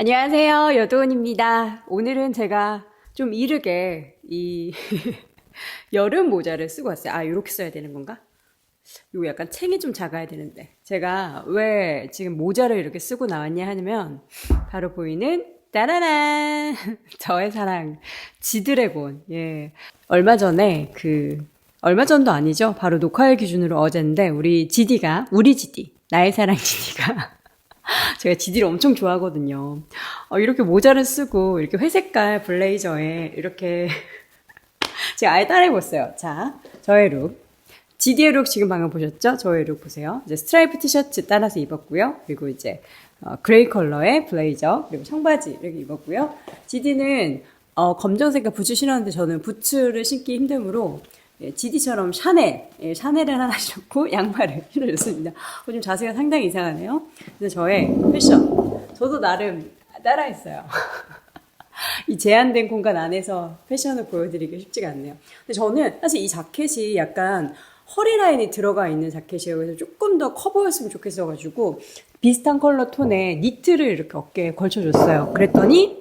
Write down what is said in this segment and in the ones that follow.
안녕하세요. 여도은입니다. 오늘은 제가 좀 이르게 이 여름 모자를 쓰고 왔어요. 아, 이렇게 써야 되는 건가? 이거 약간 챙이 좀 작아야 되는데. 제가 왜 지금 모자를 이렇게 쓰고 나왔냐 하면 바로 보이는 따라란! 저의 사랑, 지드래곤. 예. 얼마 전에 그, 얼마 전도 아니죠. 바로 녹화일 기준으로 어제인데, 우리 지디가, 우리 지디, 나의 사랑 지디가 제가 지디를 엄청 좋아하거든요. 어, 이렇게 모자를 쓰고 이렇게 회색깔 블레이저에 이렇게 제가 아예 따라해봤어요. 자, 저의 룩. 지디의 룩 지금 방금 보셨죠? 저의 룩 보세요. 이제 스트라이프 티셔츠 따라서 입었고요. 그리고 이제 어, 그레이 컬러의 블레이저 그리고 청바지 이렇게 입었고요. 지디는 어, 검정색깔 부츠 신었는데 저는 부츠를 신기 예, 지디처럼 샤넬, 예, 샤넬을 하나 신었고 양말을 신어줬습니다. 어, 좀 자세가 상당히 이상하네요. 근데 저의 패션, 저도 나름 따라했어요. 이 제한된 공간 안에서 패션을 보여드리기 쉽지가 않네요. 근데 저는 사실 이 자켓이 약간 허리 라인이 들어가 있는 자켓이에요. 그래서 조금 더 커 보였으면 좋겠어가지고 비슷한 컬러 톤의 니트를 이렇게 어깨에 걸쳐줬어요. 그랬더니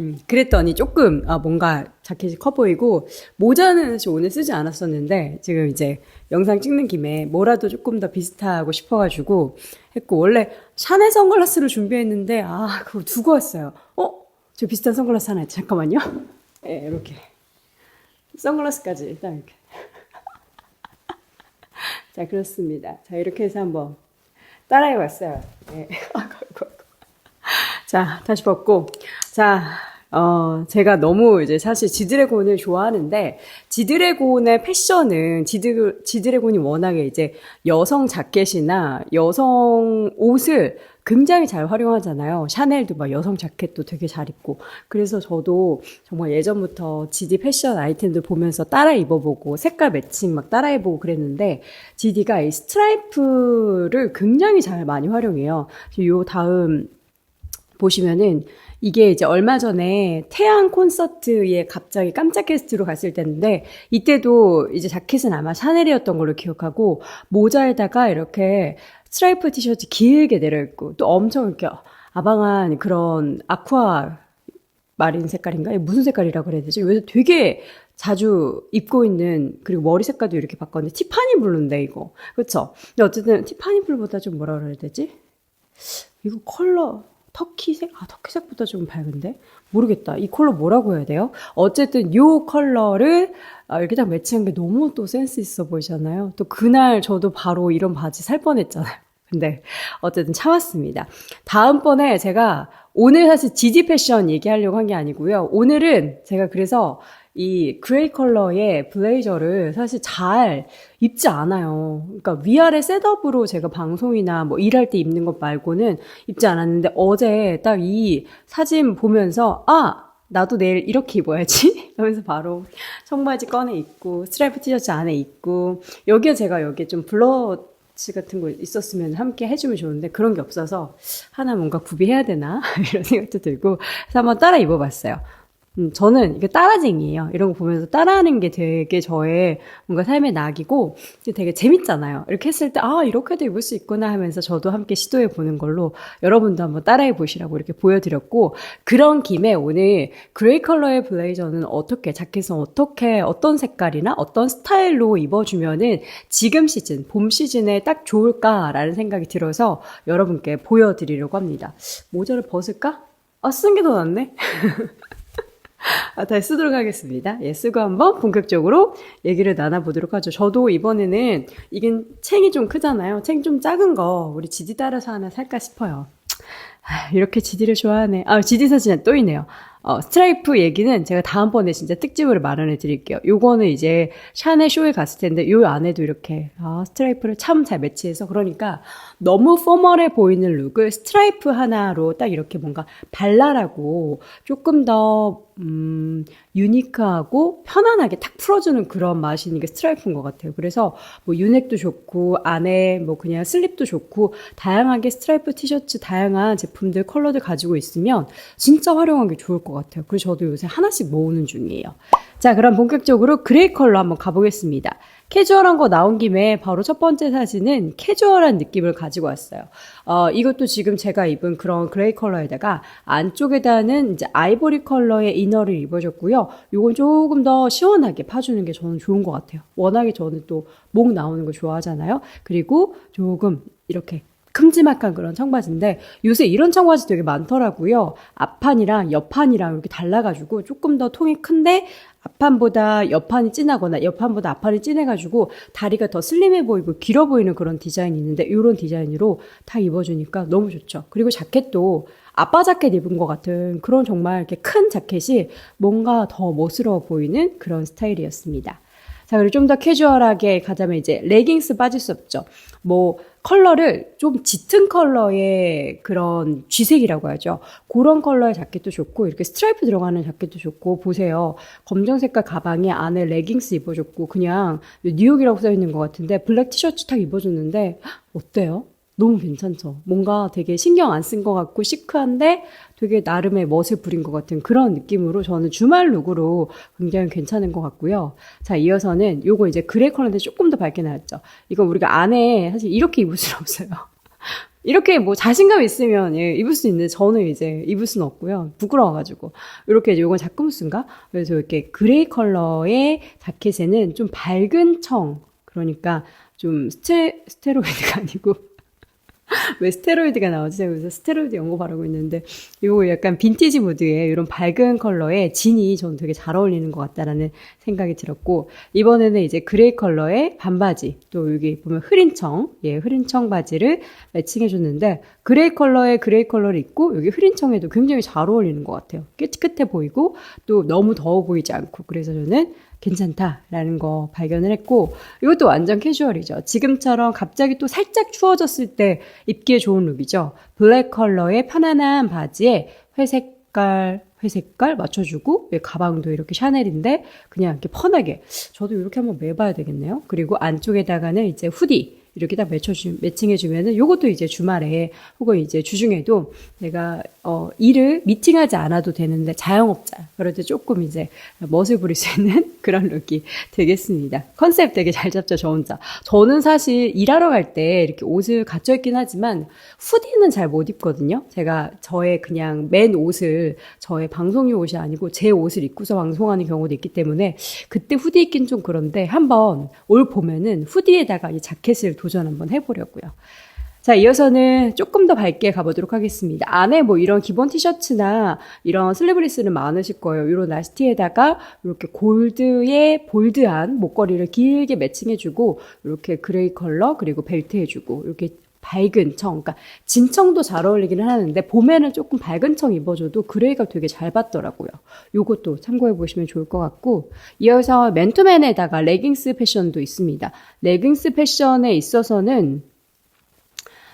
음, 그랬더니 조금 아, 뭔가 자켓이 커 보이고 모자는 사실 오늘 쓰지 않았었는데 지금 이제 영상 찍는 김에 뭐라도 조금 더 비슷하고 싶어가지고 했고 원래 샤넬 선글라스를 준비했는데 아 그거 두고 왔어요. 어? 저 비슷한 선글라스 하나. 잠깐만요. 예, 이렇게 선글라스까지 일단 이렇게. 자 그렇습니다. 자 이렇게 해서 한번 따라해 봤어요. 아이고. 자, 다시 벗고. 자, 어, 제가 너무 이제 사실 지드래곤을 좋아하는데, 지드래곤의 패션은, 지드, 지드래곤이 워낙에 이제 여성 자켓이나 여성 옷을 굉장히 잘 활용하잖아요. 샤넬도 막 여성 자켓도 되게 잘 입고. 그래서 저도 정말 예전부터 지디 패션 아이템들 보면서 따라 입어보고, 색깔 매칭 막 따라 해보고 그랬는데, 지디가 이 스트라이프를 굉장히 잘 많이 활용해요. 요 다음, 보시면은 이게 이제 얼마 전에 태양 콘서트에 갑자기 깜짝 게스트로 갔을 때인데 이때도 이제 자켓은 아마 샤넬이었던 걸로 기억하고 모자에다가 이렇게 스트라이프 티셔츠 길게 내려있고 또 엄청 이렇게 아방한 그런 아쿠아 마린 색깔인가? 무슨 색깔이라고 그래야 되죠? 요새 되게 자주 입고 있는 그리고 머리 색깔도 이렇게 바꿨는데 티파니 블루인데 이거 그쵸? 근데 어쨌든 티파니 블루보다 좀 뭐라 그래야 되지? 이거 컬러 터키색? 아, 터키색보다 좀 밝은데? 모르겠다. 이 컬러 뭐라고 해야 돼요? 어쨌든 요 컬러를 아, 이렇게 딱 매치한 게 너무 또 센스 있어 보이잖아요. 또 그날 저도 바로 이런 바지 살 뻔했잖아요. 근데 어쨌든 참았습니다. 다음번에 제가 오늘 사실 지지 패션 얘기하려고 한 게 아니고요. 오늘은 제가 그래서 이 그레이 컬러의 블레이저를 사실 잘 입지 않아요. 그러니까 위아래 셋업으로 제가 방송이나 뭐 일할 때 입는 것 말고는 입지 않았는데 어제 딱 이 사진 보면서 아 나도 내일 이렇게 입어야지 하면서 바로 청바지 꺼내 입고 스트라이프 티셔츠 안에 입고 여기에 제가 여기에 좀 블러치 같은 거 있었으면 함께 해주면 좋은데 그런 게 없어서 하나 뭔가 구비해야 되나 이런 생각도 들고 그래서 한번 따라 입어봤어요. 음, 저는 이게 따라쟁이에요. 이런 거 보면서 따라하는 게 되게 저의 뭔가 삶의 낙이고 되게 재밌잖아요. 이렇게 했을 때, 아, 이렇게도 입을 수 있구나 하면서 저도 함께 시도해 보는 걸로 여러분도 한번 따라해 보시라고 이렇게 보여드렸고, 그런 김에 오늘 그레이 컬러의 블레이저는 어떻게, 자켓은 어떻게, 어떤 색깔이나 어떤 스타일로 입어주면은 지금 시즌, 봄 시즌에 딱 좋을까라는 생각이 들어서 여러분께 보여드리려고 합니다. 모자를 벗을까? 아, 쓴 게 더 낫네? 아, 다시 쓰도록 하겠습니다. 예, 쓰고 한번 본격적으로 얘기를 나눠보도록 하죠. 저도 이번에는 이게 챙이 좀 크잖아요. 챙 좀 작은 거 우리 지디 따라서 하나 살까 싶어요. 아, 이렇게 지디를 좋아하네. 아, 지디 사진에 또 있네요. 어, 스트라이프 얘기는 제가 다음번에 진짜 특집으로 마련해 드릴게요. 요거는 이제 샤넬 쇼에 갔을 텐데 요 안에도 이렇게 아, 스트라이프를 참 잘 매치해서 그러니까 너무 포멀해 보이는 룩을 스트라이프 하나로 딱 이렇게 뭔가 발랄하고 조금 더 음, 유니크하고 편안하게 탁 풀어주는 그런 맛이 있는 게 스트라이프인 것 같아요. 그래서 뭐 유넥도 좋고 안에 뭐 그냥 슬립도 좋고 다양하게 스트라이프 티셔츠 다양한 제품들 컬러들 가지고 있으면 진짜 활용하기 좋을 것 같아요. 그래서 저도 요새 하나씩 모으는 중이에요. 자, 그럼 본격적으로 그레이 컬러 한번 가보겠습니다. 캐주얼한 거 나온 김에 바로 첫 번째 사진은 캐주얼한 느낌을 가지고 왔어요. 어, 이것도 지금 제가 입은 그런 그레이 컬러에다가 안쪽에다는 이제 아이보리 컬러의 이너를 입어줬고요. 요건 조금 더 시원하게 파주는 게 저는 좋은 것 같아요. 워낙에 저는 또 목 나오는 거 좋아하잖아요. 그리고 조금 이렇게 큼지막한 그런 청바지인데 요새 이런 청바지 되게 많더라고요. 앞판이랑 옆판이랑 이렇게 달라가지고 조금 더 통이 큰데 앞판보다 옆판이 진하거나 옆판보다 앞판이 진해가지고 다리가 더 슬림해 보이고 길어 보이는 그런 디자인이 있는데 이런 디자인으로 다 입어주니까 너무 좋죠. 그리고 자켓도 아빠 자켓 입은 것 같은 그런 정말 이렇게 큰 자켓이 뭔가 더 멋스러워 보이는 그런 스타일이었습니다. 자, 그리고 좀 더 캐주얼하게 가자면 이제 레깅스 빠질 수 없죠. 뭐 컬러를 좀 짙은 컬러의 그런 쥐색이라고 하죠. 그런 컬러의 자켓도 좋고 이렇게 스트라이프 들어가는 자켓도 좋고 보세요. 검정 색깔 가방에 안에 레깅스 입어줬고 그냥 뉴욕이라고 써 있는 것 같은데 블랙 티셔츠 딱 입어줬는데 어때요? 너무 괜찮죠. 뭔가 되게 신경 안 쓴 것 같고 시크한데 되게 나름의 멋을 부린 것 같은 그런 느낌으로 저는 주말 룩으로 굉장히 괜찮은 것 같고요. 자, 이어서는 요거 이제 그레이 컬러인데 조금 더 밝게 나왔죠. 이거 우리가 안에 사실 이렇게 입을 수는 없어요. 이렇게 뭐 자신감 있으면 예, 입을 수 있는데 저는 이제 입을 수는 없고요. 부끄러워가지고. 이렇게 이제 요건 자크무스인가? 그래서 이렇게 그레이 컬러의 자켓에는 좀 밝은 청. 그러니까 좀 스테, 스테로이드가 아니고 왜 스테로이드가 나오지? 제가 그래서 스테로이드 바르고 있는데, 이거 약간 빈티지 무드의 이런 밝은 컬러의 진이 저는 되게 잘 어울리는 것 같다라는 생각이 들었고, 이번에는 이제 그레이 컬러의 반바지, 또 여기 보면 흐린 청, 예, 흐린 청 바지를 매칭해 줬는데, 그레이 컬러의 그레이 컬러를 입고, 여기 흐린 청에도 굉장히 잘 어울리는 것 같아요. 깨끗해 보이고, 또 너무 더워 보이지 않고, 그래서 저는 괜찮다라는 거 발견을 했고 이것도 완전 캐주얼이죠. 지금처럼 갑자기 또 살짝 추워졌을 때 입기에 좋은 룩이죠. 블랙 컬러의 편안한 바지에 회색 깔 회색깔 맞춰주고 가방도 이렇게 샤넬인데 그냥 이렇게 편하게 저도 이렇게 한번 매봐야 되겠네요. 그리고 안쪽에다가는 이제 후디 이렇게 딱 매쳐주, 매칭해주면은 요것도 이제 주말에 혹은 이제 주중에도 내가, 어, 일을 미팅하지 않아도 되는데 자영업자. 그럴 때 조금 이제 멋을 부릴 수 있는 그런 룩이 되겠습니다. 컨셉 되게 잘 잡죠, 저 혼자. 저는 사실 일하러 갈 때 이렇게 옷을 갖춰 입긴 하지만 후디는 잘 못 입거든요. 제가 저의 그냥 맨 옷을 저의 방송용 옷이 아니고 제 옷을 입고서 방송하는 경우도 있기 때문에 그때 후디 입긴 좀 그런데 한번 올 봄에는 후디에다가 이 자켓을 도전 한번 해보려고요. 자, 이어서는 조금 더 밝게 가보도록 하겠습니다. 안에 뭐 이런 기본 티셔츠나 이런 슬리브리스는 많으실 거예요. 이런 나시티에다가 이렇게 골드의 볼드한 목걸이를 길게 매칭해주고, 이렇게 그레이 컬러, 그리고 벨트 해주고, 이렇게 밝은 청, 그러니까 진청도 잘 어울리기는 하는데 봄에는 조금 밝은 청 입어줘도 그레이가 되게 잘 받더라고요. 요것도 참고해 보시면 좋을 것 같고 이어서 맨투맨에다가 레깅스 패션도 있습니다. 레깅스 패션에 있어서는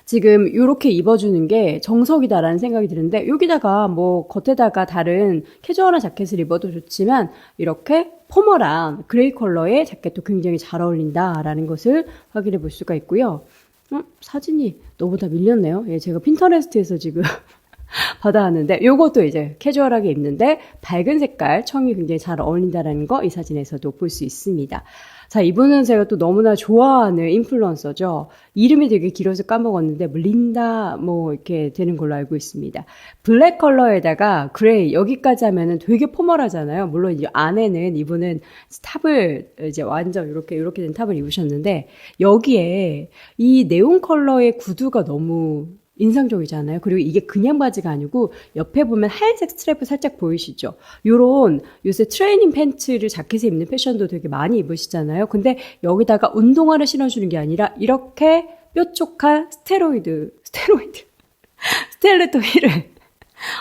지금 이렇게 입어주는 게 정석이다라는 생각이 드는데 여기다가 뭐 겉에다가 다른 캐주얼한 자켓을 입어도 좋지만 이렇게 포멀한 그레이 컬러의 자켓도 굉장히 잘 어울린다라는 것을 확인해 볼 수가 있고요. 음, 사진이 너보다 밀렸네요. 예, 제가 핀터레스트에서 지금 받아왔는데 요것도 이제 캐주얼하게 입는데 밝은 색깔 청이 굉장히 잘 어울린다라는 거 이 사진에서도 볼 수 있습니다. 자, 이분은 제가 또 너무나 좋아하는 인플루언서죠. 이름이 되게 길어서 까먹었는데, 뭐, 린다, 뭐, 이렇게 되는 걸로 알고 있습니다. 블랙 컬러에다가 그레이, 여기까지 하면은 되게 포멀하잖아요. 물론 이제 안에는 이분은 탑을 이제 완전 이렇게, 이렇게 된 탑을 입으셨는데, 여기에 이 네온 컬러의 구두가 너무 인상적이잖아요. 그리고 이게 그냥 바지가 아니고 옆에 보면 하얀색 스트랩이 살짝 보이시죠? 요런 요새 트레이닝 팬츠를 자켓에 입는 패션도 되게 많이 입으시잖아요. 근데 여기다가 운동화를 신어주는 게 아니라 이렇게 뾰족한 스테로이드, 스테로이드, 스텔레토 힐을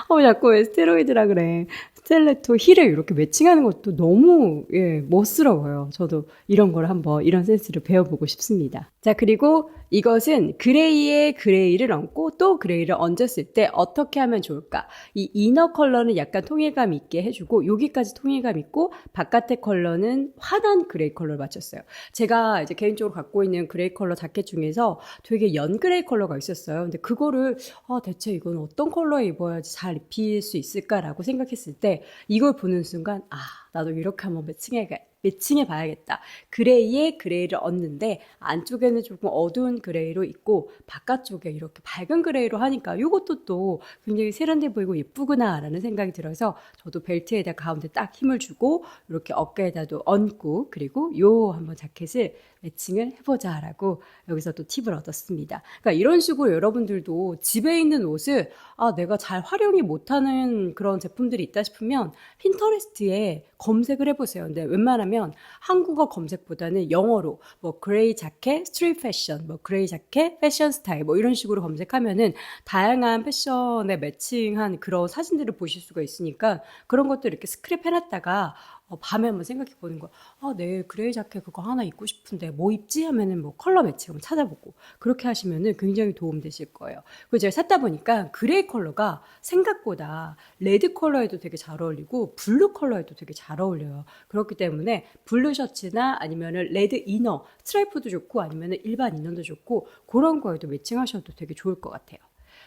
어, 자꾸 왜 스테로이드라 그래. 스텔레토 힐을 이렇게 매칭하는 것도 너무 예, 멋스러워요. 저도 이런 걸 한번 이런 센스를 배워보고 싶습니다. 자 그리고 이것은 그레이에 그레이를 얹고 또 그레이를 얹었을 때 어떻게 하면 좋을까? 이 이너 컬러는 약간 통일감 있게 해주고 여기까지 통일감 있고 바깥의 컬러는 환한 그레이 컬러를 맞췄어요. 제가 이제 개인적으로 갖고 있는 그레이 컬러 자켓 중에서 되게 연 그레이 컬러가 있었어요. 근데 그거를 아, 대체 이건 어떤 컬러에 입어야지 잘 입힐 수 있을까라고 생각했을 때 이걸 보는 순간 아 나도 이렇게 한번 매칭해, 매칭해 봐야겠다. 그레이에 그레이를 얻는데 안쪽에는 조금 어두운 그레이로 있고 바깥쪽에 이렇게 밝은 그레이로 하니까 이것도 또 굉장히 세련돼 보이고 예쁘구나라는 생각이 들어서 저도 벨트에다 가운데 딱 힘을 주고 이렇게 어깨에다도 얹고 그리고 요 한번 자켓을 매칭을 해보자라고 여기서 또 팁을 얻었습니다. 그러니까 이런 식으로 여러분들도 집에 있는 옷을 아 내가 잘 활용이 못하는 그런 제품들이 있다 싶으면 핀터레스트에 검색을 해보세요. 근데 웬만하면 한국어 검색보다는 영어로 뭐 그레이 자켓, 스트릿 패션, 뭐 그레이 자켓, 패션 스타일 뭐 이런 식으로 검색하면은 다양한 패션에 매칭한 그런 사진들을 보실 수가 있으니까 그런 것들 이렇게 스크랩 해놨다가 어, 밤에 한번 생각해 보는 거야. 아, 내 그레이 자켓 그거 하나 입고 싶은데 뭐 입지 하면은 뭐 컬러 매치 한번 찾아보고 그렇게 하시면은 굉장히 도움 되실 거예요. 그리고 제가 샀다 보니까 그레이 컬러가 생각보다 레드 컬러에도 되게 잘 어울리고 블루 컬러에도 되게 잘 어울려요. 그렇기 때문에 블루 셔츠나 아니면은 레드 이너 스트라이프도 좋고 아니면은 일반 이너도 좋고 그런 거에도 매칭하셔도 되게 좋을 것 같아요.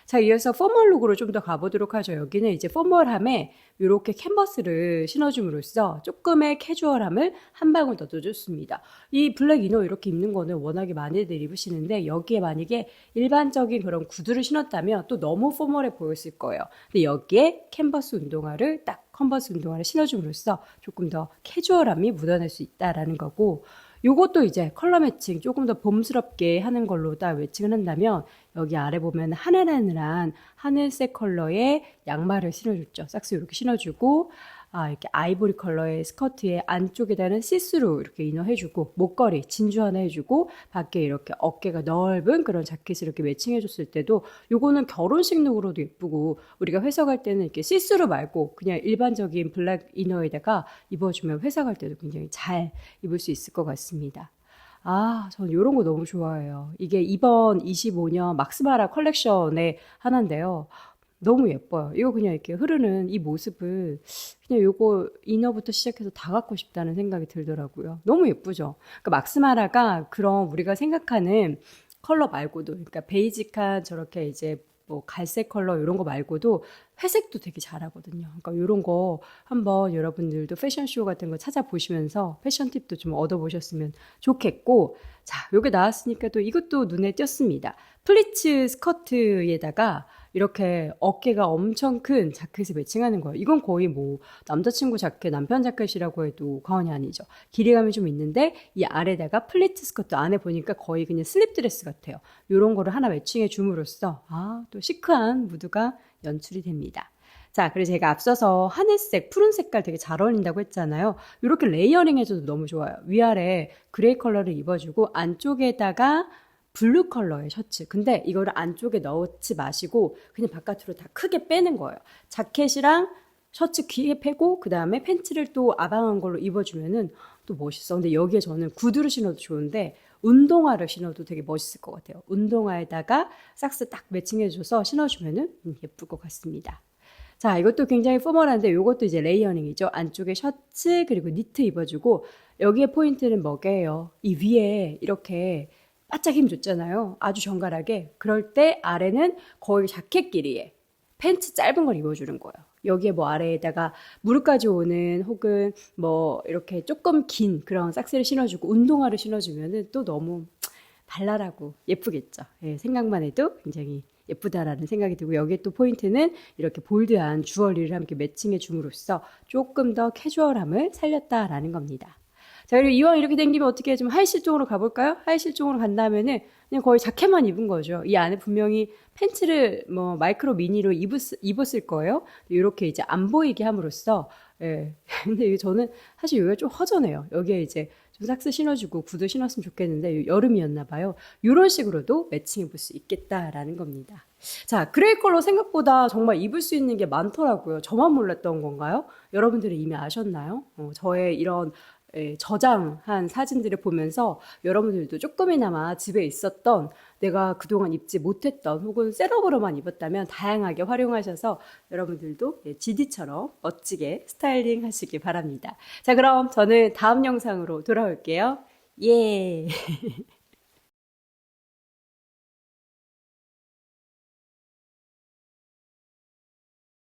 자, 이어서 포멀 룩으로 좀 더 가보도록 하죠. 여기는 이제 포멀함에 이렇게 캔버스를 신어줌으로써 조금의 캐주얼함을 한 방울 더 넣어줬습니다. 이 블랙 이너 이렇게 입는 거는 워낙에 많이들 입으시는데 여기에 만약에 일반적인 그런 구두를 신었다면 또 너무 포멀해 보였을 거예요. 근데 여기에 캔버스 운동화를 딱 컨버스 운동화를 신어줌으로써 조금 더 캐주얼함이 묻어날 수 있다라는 거고 요것도 이제 컬러 매칭 조금 더 봄스럽게 하는 걸로 딱 매칭을 한다면 여기 아래 보면 하늘하늘한 하늘색 컬러의 양말을 신어줬죠. 삭스 이렇게 신어주고 아, 이렇게 아이보리 컬러의 스커트에 안쪽에다는 시스루 이렇게 이너 해주고, 목걸이, 진주 하나 해주고, 밖에 이렇게 어깨가 넓은 그런 자켓을 이렇게 매칭해줬을 때도, 요거는 결혼식 룩으로도 예쁘고, 우리가 회사 갈 때는 이렇게 시스루 말고, 그냥 일반적인 블랙 이너에다가 입어주면 회사 갈 때도 굉장히 잘 입을 수 있을 것 같습니다. 아, 전 이런 거 너무 좋아해요. 이게 이번 25년 막스마라 컬렉션의 하나인데요. 너무 예뻐요. 이거 그냥 이렇게 흐르는 이 모습을 그냥 요거 이너부터 시작해서 다 갖고 싶다는 생각이 들더라고요. 너무 예쁘죠? 그러니까 막스마라가 그런 우리가 생각하는 컬러 말고도, 그러니까 베이직한 저렇게 이제 뭐 갈색 컬러 이런 거 말고도 회색도 되게 잘하거든요. 그러니까 이런 거 한번 여러분들도 패션쇼 같은 거 찾아보시면서 패션 팁도 좀 얻어보셨으면 좋겠고 자, 요게 나왔으니까 또 이것도 눈에 띄었습니다. 플리츠 스커트에다가 이렇게 어깨가 엄청 큰 자켓을 매칭하는 거예요. 이건 거의 뭐 남자친구 자켓, 남편 자켓이라고 해도 과언이 아니죠. 길이감이 좀 있는데 이 아래다가 플리트 스커트 안에 보니까 거의 그냥 슬립 드레스 같아요. 이런 거를 하나 매칭해 줌으로써 아, 또 시크한 무드가 연출이 됩니다. 자, 그리고 제가 앞서서 하늘색, 푸른 색깔 되게 잘 어울린다고 했잖아요. 이렇게 레이어링 해줘도 너무 좋아요. 위아래 그레이 컬러를 입어주고 안쪽에다가 블루 컬러의 셔츠. 근데 이거를 안쪽에 넣지 마시고 그냥 바깥으로 다 크게 빼는 거예요. 자켓이랑 셔츠 귀에 패고 그 다음에 팬츠를 또 아방한 걸로 입어주면은 또 멋있어. 근데 여기에 저는 구두를 신어도 좋은데 운동화를 신어도 되게 멋있을 것 같아요. 운동화에다가 삭스 딱 매칭해줘서 신어주면은 음, 예쁠 것 같습니다. 자, 이것도 굉장히 포멀한데 이것도 이제 레이어닝이죠. 안쪽에 셔츠 그리고 니트 입어주고 여기에 포인트는 뭐게요? 이 위에 이렇게 바짝 힘 줬잖아요. 아주 정갈하게. 그럴 때 아래는 거의 자켓 길이에 팬츠 짧은 걸 입어주는 거예요. 여기에 뭐 아래에다가 무릎까지 오는 혹은 뭐 이렇게 조금 긴 그런 삭스를 신어주고 운동화를 신어주면은 또 너무 발랄하고 예쁘겠죠. 예, 생각만 해도 굉장히 예쁘다라는 생각이 들고 여기에 또 포인트는 이렇게 볼드한 주얼리를 함께 매칭해 줌으로써 조금 더 캐주얼함을 살렸다라는 겁니다. 자, 그리고 이왕 이렇게 된 김에 어떻게 좀 하이실 쪽으로 가볼까요? 하이실 쪽으로 간다면은 그냥 거의 자켓만 입은 거죠. 이 안에 분명히 팬츠를 뭐 마이크로 미니로 입었, 입었을 거예요. 이렇게 이제 안 보이게 함으로써, 예. 근데 이게 저는 사실 여기가 좀 허전해요. 여기에 이제 좀 삭스 신어주고 구두 신었으면 좋겠는데 여름이었나 봐요. 이런 식으로도 매칭해 볼 수 있겠다라는 겁니다. 자, 그레이 컬러 생각보다 정말 입을 수 있는 게 많더라고요. 저만 몰랐던 건가요? 여러분들은 이미 아셨나요? 어, 저의 이런 예, 저장한 사진들을 보면서 여러분들도 조금이나마 집에 있었던 내가 그동안 입지 못했던 혹은 셋업으로만 입었다면 다양하게 활용하셔서 여러분들도 예, GD처럼 멋지게 스타일링 하시기 바랍니다. 자, 그럼 저는 다음 영상으로 돌아올게요. 예.